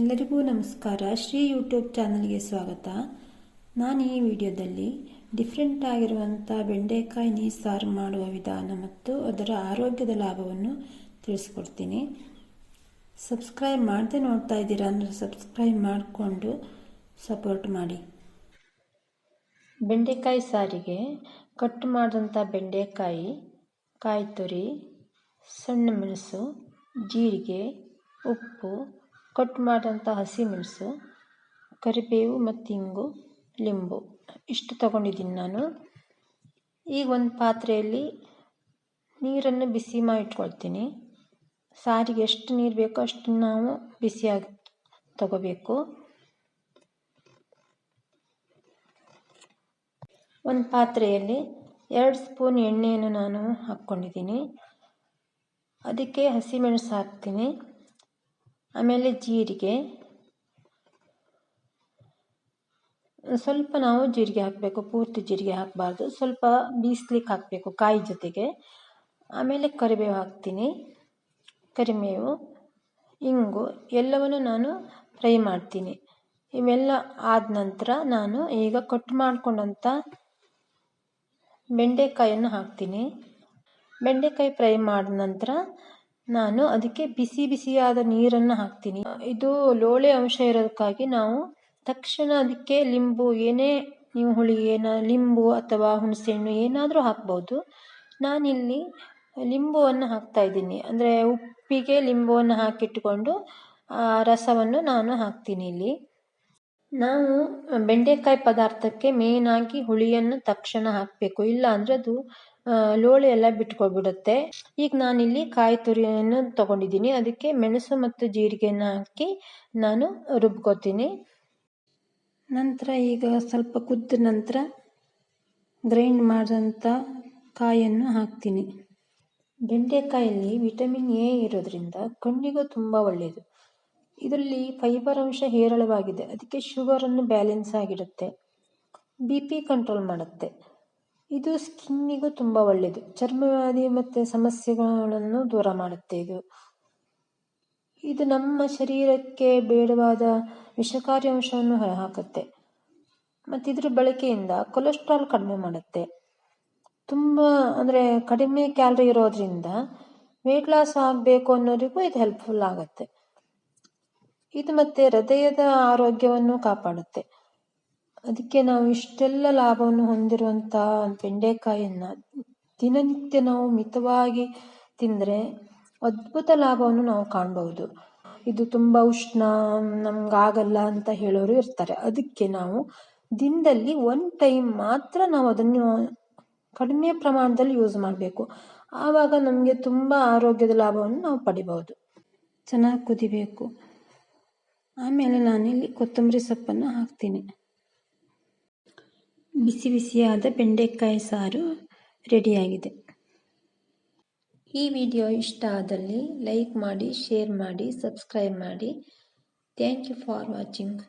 ಎಲ್ಲರಿಗೂ ನಮಸ್ಕಾರ. ಶ್ರೀ ಯೂಟ್ಯೂಬ್ ಚಾನಲ್ಗೆ ಸ್ವಾಗತ. ನಾನು ಈ ವಿಡಿಯೋದಲ್ಲಿ ಡಿಫ್ರೆಂಟ್ ಆಗಿರುವಂಥ ಬೆಂಡೆಕಾಯಿ ನೀರು ಸಾರು ಮಾಡುವ ವಿಧಾನ ಮತ್ತು ಅದರ ಆರೋಗ್ಯದ ಲಾಭವನ್ನು ತಿಳಿಸ್ಕೊಡ್ತೀನಿ. ಸಬ್ಸ್ಕ್ರೈಬ್ ಮಾಡದೆ ನೋಡ್ತಾ ಇದ್ದೀರಾ ಅಂದರೆ ಸಬ್ಸ್ಕ್ರೈಬ್ ಮಾಡಿಕೊಂಡು ಸಪೋರ್ಟ್ ಮಾಡಿ. ಬೆಂಡೆಕಾಯಿ ಸಾರಿಗೆ ಕಟ್ ಮಾಡಿದಂಥ ಬೆಂಡೆಕಾಯಿ ಕಾಯಿ ತುರಿ ಸಣ್ಣ ಮೆಣಸು, ಜೀರಿಗೆ, ಉಪ್ಪು ಕಟ್ ಮಾಡಿದಂಥ ಹಸಿಮೆಣಸು ಕರಿಬೇವು ಮತ್ತು ಇಂಗು, ಲಿಂಬು. ಇಷ್ಟು ತಗೊಂಡಿದ್ದೀನಿ ನಾನು. ಈಗ ಒಂದು ಪಾತ್ರೆಯಲ್ಲಿ ನೀರನ್ನು ಬಿಸಿ ಮಾಡಿ ಇಟ್ಕೊಳ್ತೀನಿ. ಸಾರಿಗೆ ಎಷ್ಟು ನೀರು ಬೇಕೋ ಅಷ್ಟು ನಾವು ಬಿಸಿಯಾಗಿ ತಗೋಬೇಕು. ಒಂದು ಪಾತ್ರೆಯಲ್ಲಿ ಎರಡು ಸ್ಪೂನ್ ಎಣ್ಣೆಯನ್ನು ನಾನು ಹಾಕ್ಕೊಂಡಿದ್ದೀನಿ. ಅದಕ್ಕೆ ಹಸಿಮೆಣಸು ಹಾಕ್ತೀನಿ. ಆಮೇಲೆ ಜೀರಿಗೆ. ಸ್ವಲ್ಪ ನಾವು ಜೀರಿಗೆ ಹಾಕಬೇಕು, ಪೂರ್ತಿ ಜೀರಿಗೆ ಹಾಕಬಾರ್ದು. ಸ್ವಲ್ಪ ಬೀಸ್ಲಿಕ್ಕೆ ಹಾಕಬೇಕು ಕಾಯಿ ಜೊತೆಗೆ. ಆಮೇಲೆ ಕರಿಬೇವು ಹಾಕ್ತೀನಿ. ಕರಿಮೇವು ಇಂಗು ಎಲ್ಲವನ್ನು ನಾನು ಫ್ರೈ ಮಾಡ್ತೀನಿ. ಇವೆಲ್ಲ ಆದ ನಂತರ ನಾನು ಈಗ ಕಟ್ ಮಾಡಿಕೊಂಡಂಥ ಬೆಂಡೆಕಾಯನ್ನು ಹಾಕ್ತೀನಿ. ಬೆಂಡೆಕಾಯಿ ಫ್ರೈ ಮಾಡಿದ ನಂತರ ನಾನು ಅದಕ್ಕೆ ಬಿಸಿ ಬಿಸಿಯಾದ ನೀರನ್ನು ಹಾಕ್ತೀನಿ. ಇದು ಲೋಳೆ ಅಂಶ ಇರೋದಕ್ಕಾಗಿ ನಾವು ತಕ್ಷಣ ಅದಕ್ಕೆ ಲಿಂಬು, ಏನೇ ನೀವು ಹುಳಿಯೇನ, ಲಿಂಬು ಅಥವಾ ಹುಣಸೆಹಣ್ಣು ಏನಾದರೂ ಹಾಕ್ಬೋದು. ನಾನಿಲ್ಲಿ ಲಿಂಬುವನ್ನು ಹಾಕ್ತಾ ಇದ್ದೀನಿ. ಅಂದರೆ ಉಪ್ಪಿಗೆ ಲಿಂಬುವನ್ನು ಹಾಕಿಟ್ಟುಕೊಂಡು ಆ ರಸವನ್ನು ನಾನು ಹಾಕ್ತೀನಿ ಇಲ್ಲಿ. ನಾವು ಬೆಂಡೆಕಾಯಿ ಪದಾರ್ಥಕ್ಕೆ ಮೇನಾಗಿ ಹುಳಿಯನ್ನು ತಕ್ಷಣ ಹಾಕಬೇಕು. ಇಲ್ಲ ಅಂದರೆ ಅದು ಲೋಳೆ ಎಲ್ಲ ಬಿಟ್ಕೊಬಿಡುತ್ತೆ. ಈಗ ನಾನಿಲ್ಲಿ ಕಾಯಿ ತುರಿಯನ್ನು ತಗೊಂಡಿದ್ದೀನಿ. ಅದಕ್ಕೆ ಮೆಣಸು ಮತ್ತು ಜೀರಿಗೆನ ಹಾಕಿ ನಾನು ರುಬ್ಕೋತೀನಿ. ನಂತರ ಈಗ ಸ್ವಲ್ಪ ಕುದ್ದ ನಂತರ ಗ್ರೈಂಡ್ ಮಾಡಿದಂಥ ಕಾಯನ್ನು ಹಾಕ್ತೀನಿ. ಬೆಂಡೆಕಾಯಲ್ಲಿ ವಿಟಮಿನ್ ಎ ಇರೋದ್ರಿಂದ ಕಣ್ಣಿಗೂ ತುಂಬ ಒಳ್ಳೆಯದು ಇದರಲ್ಲಿ ಫೈಬರ್ ಅಂಶ ಹೇರಳವಾಗಿದೆ. ಅದಕ್ಕೆ ಶುಗರನ್ನು ಬ್ಯಾಲೆನ್ಸ್ ಆಗಿಡುತ್ತೆ ಬಿ ಪಿ ಕಂಟ್ರೋಲ್ ಮಾಡುತ್ತೆ. ಇದು ಸ್ಕಿನ್ನಿಗೂ ತುಂಬ ಒಳ್ಳೆಯದು ಚರ್ಮವ್ಯಾಧಿ ಮತ್ತು ಸಮಸ್ಯೆಗಳನ್ನು ದೂರ ಮಾಡುತ್ತೆ ಇದು. ಇದು ನಮ್ಮ ಶರೀರಕ್ಕೆ ಬೇಡವಾದ ವಿಷಕಾರಿ ಅಂಶವನ್ನು ಹೊರಹಾಕುತ್ತೆ. ಮತ್ತು ಇದ್ರ ಬಳಕೆಯಿಂದ ಕೊಲೆಸ್ಟ್ರಾಲ್ ಕಡಿಮೆ ಮಾಡುತ್ತೆ. ತುಂಬ ಅಂದರೆ ಕಡಿಮೆ ಕ್ಯಾಲರಿ ಇರೋದ್ರಿಂದ ವೆಯ್ಟ್ ಲಾಸ್ ಆಗಬೇಕು ಅನ್ನೋರಿಗೂ ಇದು ಹೆಲ್ಪ್ಫುಲ್ ಆಗುತ್ತೆ. ಇದು ಮತ್ತೆ ಹೃದಯದ ಆರೋಗ್ಯವನ್ನು ಕಾಪಾಡುತ್ತೆ. ಅದಕ್ಕೆ ನಾವು ಇಷ್ಟೆಲ್ಲ ಲಾಭವನ್ನು ಹೊಂದಿರುವಂಥ ಬೆಂಡೆಕಾಯಿಯನ್ನು ದಿನನಿತ್ಯ ನಾವು ಮಿತವಾಗಿ ತಿಂದರೆ ಅದ್ಭುತ ಲಾಭವನ್ನು ನಾವು ಕಾಣಬಹುದು. ಇದು ತುಂಬ ಉಷ್ಣ, ನಮ್ಗಾಗಲ್ಲ ಅಂತ ಹೇಳೋರು ಇರ್ತಾರೆ. ಅದಕ್ಕೆ ನಾವು ದಿನದಲ್ಲಿ ಒನ್ ಟೈಮ್ ಮಾತ್ರ ನಾವು ಅದನ್ನು ಕಡಿಮೆ ಪ್ರಮಾಣದಲ್ಲಿ ಯೂಸ್ ಮಾಡಬೇಕು. ಆವಾಗ ನಮಗೆ ತುಂಬ ಆರೋಗ್ಯದ ಲಾಭವನ್ನು ನಾವು ಪಡಿಬಹುದು. ಚೆನ್ನಾಗಿ ಕುದಿಬೇಕು. ಆಮೇಲೆ ನಾನಿಲ್ಲಿ ಕೊತ್ತಂಬರಿ ಸೊಪ್ಪನ್ನು ಹಾಕ್ತೀನಿ. ಬಿಸಿ ಬಿಸಿಯಾದ ಬೆಂಡೆಕಾಯಿ ಸಾರು ರೆಡಿಯಾಗಿದೆ. ಈ ವಿಡಿಯೋ ಇಷ್ಟ ಆದಲ್ಲಿ ಲೈಕ್ ಮಾಡಿ, ಶೇರ್ ಮಾಡಿ, ಸಬ್ಸ್ಕ್ರೈಬ್ ಮಾಡಿ. Thank you for watching.